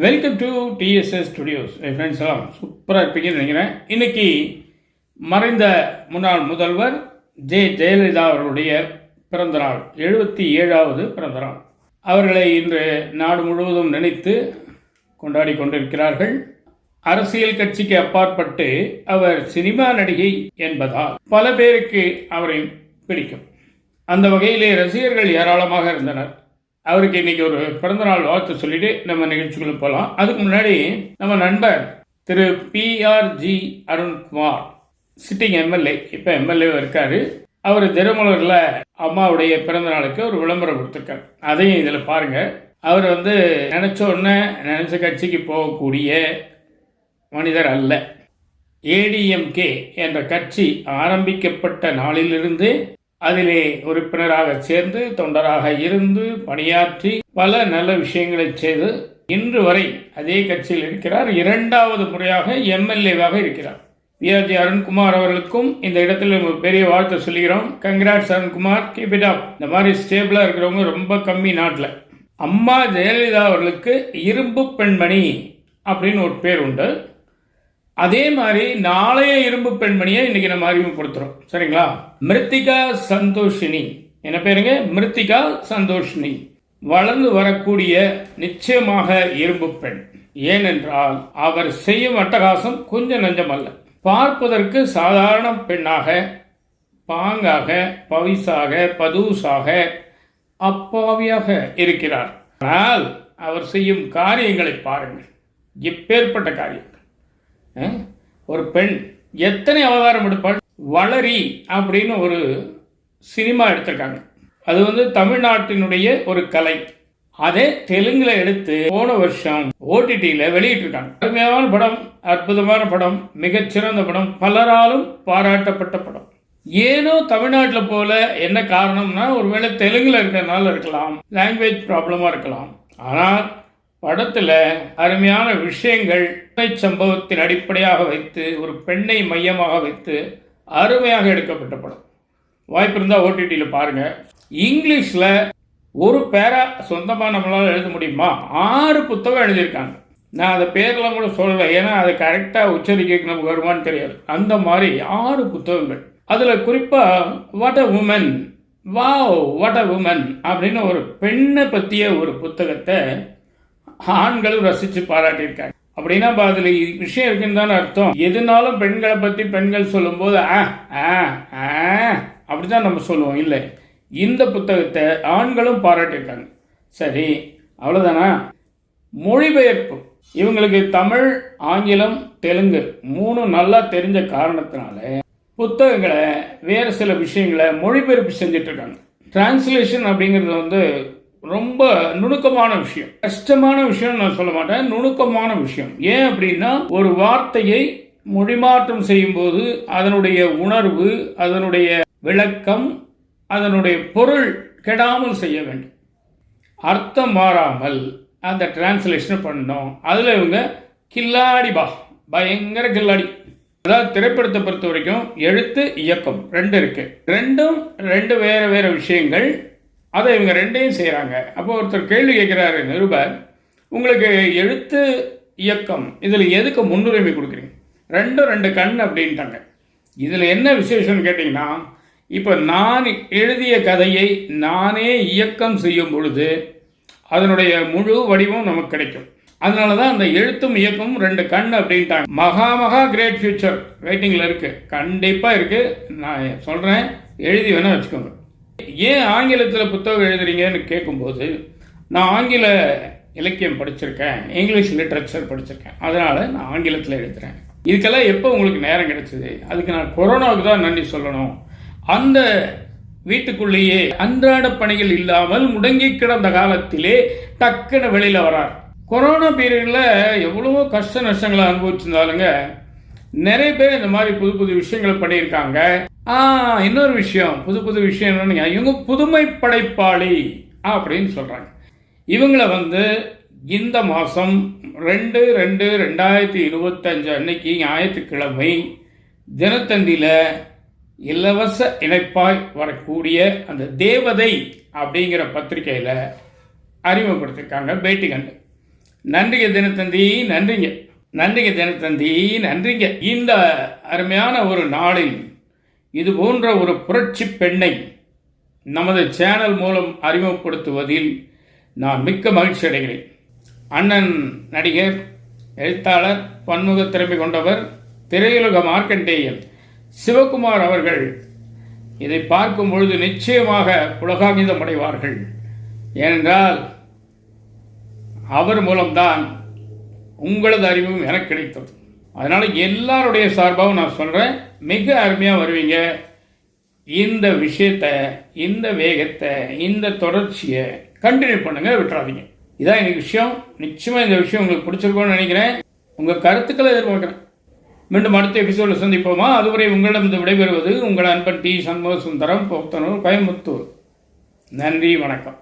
Welcome to TDS studios என் friends எல்லாம் சூப்பராக இருப்பீங்கன்னு நினைக்கிறேன். இன்னைக்கு மறைந்த முன்னாள் முதல்வர் ஜெ ஜெயலலிதா அவர்களுடைய பிறந்தநாள் எழுபத்தி ஏழாவது பிறந்தநாள். அவர்களை இன்று நாடு முழுவதும் நினைத்து கொண்டாடி கொண்டிருக்கிறார்கள். அரசியல் கட்சிக்கு அப்பாற்பட்டு அவர் சினிமா நடிகை என்பதால் பல பேருக்கு அவரை பிடிக்கும். அந்த வகையிலே ரசிகர்கள் ஏராளமாக இருந்தனர். அவருக்கு இன்னைக்கு ஒரு பிறந்தநாள் வாழ்த்து சொல்லிட்டு நம்ம நிகழ்ச்சிக்குள்ள போகலாம் அதுக்கு முன்னாடி நம்ம நண்பர் திரு பிஆர்ஜி அருண்குமார் சிட்டிங் எம்எல்ஏ இப்போ எம்எல்ஏவும் இருக்காரு. அவர் தினமலரில் அம்மாவுடைய பிறந்த நாளுக்கு ஒரு விளம்பரம் கொடுத்துருக்காரு. அதையும் இதில் பாருங்க. அவர் வந்து நினச்ச உடனே நினச்ச கட்சிக்கு போகக்கூடிய மனிதர் அல்ல. ஏடிஎம்கே என்ற கட்சி ஆரம்பிக்கப்பட்ட நாளிலிருந்து அதிலே உறுப்பினராக சேர்ந்து தொண்டராக இருந்து பணியாற்றி பல நல்ல விஷயங்களை செய்து இன்று வரை அதே கட்சியில் இருக்கிறார். இரண்டாவது முறையாக எம்எல்ஏவாக இருக்கிறார். விஆர்ஜி அருண்குமார் அவர்களுக்கும் இந்த இடத்துல ஒரு பெரிய வாழ்த்தை சொல்லுகிறோம். Congrats Arunkumar. Keep it up இந்த மாதிரி ஸ்டேபிளாக இருக்கிறவங்க ரொம்ப கம்மி நாட்டில். அம்மா ஜெயலலிதா அவர்களுக்கு இரும்பு பெண்மணி அப்படின்னு ஒரு பேர் உண்டு. அதே மாதிரி நாளைய இரும்பு பெண்மணியை இன்னைக்கு நம்ம அறிமுகப்படுத்துறோம். சரிங்களா? மிருத்திகா சந்தோஷினி. என்ன பேருங்க? மிருத்திகா சந்தோஷினி. வளர்ந்து வரக்கூடிய நிச்சயமாக இரும்பு பெண். ஏனென்றால் அவர் செய்யும் அட்டகாசம் கொஞ்சம் நஞ்சம் அல்ல. பார்ப்பதற்கு சாதாரண பெண்ணாக பாங்காக பவிசாக பதூசாக அப்பாவியாக இருக்கிறார். ஆனால் அவர் செய்யும் காரியங்களை பாருங்கள். எப்பேற்பட்ட காரியம். ஒரு பெண் எத்தனை அவதாரம் எடுப்பாள்? வளரி அப்படின்னு ஒரு சினிமா எடுத்திருக்காங்க. அது வந்து தமிழ்நாட்டினுடைய ஒரு கலை. அதே தெலுங்குல எடுத்து போன வருஷம் ஓடிடியில வெளியிட்டிருக்காங்க. அருமையான படம் அற்புதமான படம் மிகச்சிறந்த படம் பலராலும் பாராட்டப்பட்ட படம். ஏனோ தமிழ்நாட்டில் போல என்ன காரணம்னா ஒருவேளை தெலுங்குல இருக்கிறதுனால இருக்கலாம் லாங்குவேஜ் ப்ராப்ளமா இருக்கலாம். ஆனால் படத்துல அருமையான விஷயங்கள் உண்மை சம்பவத்தின் அடிப்படையாக வைத்து ஒரு பெண்ணை மையமாக வைத்து அருமையாக எடுக்கப்பட்ட படம். வாய்ப்பு இருந்தால் ஓடிடியில் பாருங்க. இங்கிலீஷில் ஒரு பேரா சொந்தமாக நம்மளால் எழுத முடியுமா? ஆறு புத்தகம் எழுதியிருக்காங்க. நான் அதை பேரெல்லாம் கூட சொல்லலை. ஏன்னா அதை கரெக்டாக உச்சரிக்க நமக்கு வருமானு தெரியாது. அந்த மாதிரி ஆறு புத்தகங்கள். அதில் குறிப்பாக what a woman wow what a woman அப்படின்னு ஒரு பெண்ணை பற்றிய ஒரு புத்தகத்தை ஆண்களும் ரசித்து பாராட்டியிருக்காங்க. அப்படின்னா அப்ப அதுல விஷயம் இருக்குன்னு தானே அர்த்தம். எதுனாலும் பெண்களை பத்தி பெண்கள் சொல்லும்போது ஆ ஆ ஆ அப்படிதான் நம்ம சொல்லுவோம். இல்லை. இந்த புத்தகத்தை ஆண்களும் பாராட்டியிருக்காங்க. சரி அவ்வளவுதானா? மொழிபெயர்ப்பு. இவங்களுக்கு தமிழ் ஆங்கிலம் தெலுங்கு மூணு நல்லா தெரிஞ்ச காரணத்தினால புத்தகங்களை வேறு சில விஷயங்களை மொழிபெயர்ப்பு செஞ்சிட்ருக்காங்க டிரான்ஸ்லேஷன் அப்படிங்கிறது வந்து ரொம்ப நுணுக்கமான விஷயம். கஷ்டமான விஷயம் நான் சொல்ல மாட்டேன். நுணுக்கமான விஷயம். ஏன் அப்படின்னா ஒரு வார்த்தையை மொழிமாற்றம் செய்யும்போது அதனுடைய உணர்வு அதனுடைய விளக்கம் அதனுடைய பொருள் கெடாமல் செய்ய வேண்டும். அர்த்தம் மாறாமல் அந்த டிரான்ஸ்லேஷன் பண்ணோம். அதில் இவங்க கில்லாடி பா. பயங்கர கில்லாடி. அதாவது திரைப்படத்தை பொறுத்த வரைக்கும் எழுத்து இயக்கம் ரெண்டு இருக்கு. ரெண்டும் ரெண்டு வேற வேற விஷயங்கள். அதை இவங்க ரெண்டையும் செய்கிறாங்க அப்போ ஒருத்தர் கேள்வி கேட்குறாரு நிருபர் உங்களுக்கு எழுத்து இயக்கம் இதில் எதுக்கு முன்னுரிமை கொடுக்குறீங்க? ரெண்டும் ரெண்டு கண் அப்படின்ட்டாங்க. இதில் என்ன விசேஷம்னு கேட்டிங்கன்னா இப்போ நான் எழுதிய கதையை நானே இயக்கம் செய்யும் பொழுது அதனுடைய முழு வடிவம் நமக்கு கிடைக்கும். அதனால தான் அந்த எழுத்தும் இயக்கமும் ரெண்டு கண் அப்படின்ட்டாங்க. மகா மகா கிரேட் ஃபியூச்சர் ரைட்டிங்கில் இருக்குது கண்டிப்பாக இருக்குது நான் சொல்கிறேன் எழுதி வேணால் வச்சுக்கோங்க. ஏன் ஆங்கிலத்தில் புத்தகம் எழுதுறீங்கன்னு கேட்கும்போது நான் ஆங்கில இலக்கியம் படிச்சிருக்கேன் இங்கிலீஷ் லிட்ரேச்சர் படிச்சிருக்கேன் அதனால் நான் ஆங்கிலத்தில் எழுதுகிறேன் இதுக்கெல்லாம் எப்போ உங்களுக்கு நேரம் கிடைச்சிது? அதுக்கு நான் கொரோனாவுக்கு தான் நன்றி சொல்லணும். அந்த வீட்டுக்குள்ளேயே அன்றாட பணிகள் இல்லாமல் முடங்கி கிடந்த காலத்திலே டக்குன்னு வெளியில் வரார். கொரோனா பீரியடில் எவ்வளவோ கஷ்ட நஷ்டங்களை அனுபவிச்சிருந்தாலுங்க நிறைய பேர் இந்த மாதிரி புது புது விஷயங்களை பண்ணியிருக்காங்க. இன்னொரு விஷயம் புது புது விஷயம் என்னென்னு இவங்க புதுமை படைப்பாளி அப்படின்னு சொல்கிறாங்க இவங்கள வந்து இந்த மாதம் ரெண்டு ரெண்டு ரெண்டாயிரத்தி இருபத்தஞ்சு அன்னைக்கு ஞாயிற்றுக்கிழமை தினத்தந்தியில் இலவச இணைப்பாய் வரக்கூடிய அந்த தேவதை அப்படிங்கிற பத்திரிகையில் அறிமுகப்படுத்தியிருக்காங்க பேட்டி கண்டு நன்றிங்க தினத்தந்தி நன்றிங்க. நன்றிங்க தினத்தந்தி நன்றிங்க. இந்த அருமையான ஒரு நாளில் இது போன்ற ஒரு புரட்சி பெண்ணை நமது சேனல் மூலம் அறிமுகப்படுத்துவதில் நான் மிக்க மகிழ்ச்சி அடைகிறேன். அண்ணன் நடிகர் எழுத்தாளர் பன்முக திறமை கொண்டவர் திரையுலக மார்க்கண்டேயன் சிவகுமார் அவர்கள் இதை பார்க்கும் பொழுது நிச்சயமாக புலகாகிதம் அடைவார்கள். ஏனென்றால் அவர் மூலம்தான் உங்களது அறிவும் எனக்கு கிடைத்தது. அதனால் எல்லாருடைய சார்பாகவும் நான் சொல்கிறேன் மிக அருமையாக வருவீங்க. இந்த விஷயத்தை இந்த வேகத்தை இந்த தொடர்ச்சியை கண்டினியூ பண்ணுங்கள் விட்டுறாதீங்க. இதான் எனக்கு விஷயம். நிச்சயமாக இந்த விஷயம் உங்களுக்கு பிடிச்சிருக்கோன்னு நினைக்கிறேன். உங்கள் கருத்துக்களை எதிர்பார்க்குறேன். மீண்டும் அடுத்த எபிசோடில் சந்திப்போமா? அதுவரை உங்களிடம் இந்த விடைபெறுவது உங்கள் அன்பன் டி. சண்முக சுந்தரம் போத்தனூர் கோயம்புத்தூர். நன்றி வணக்கம்.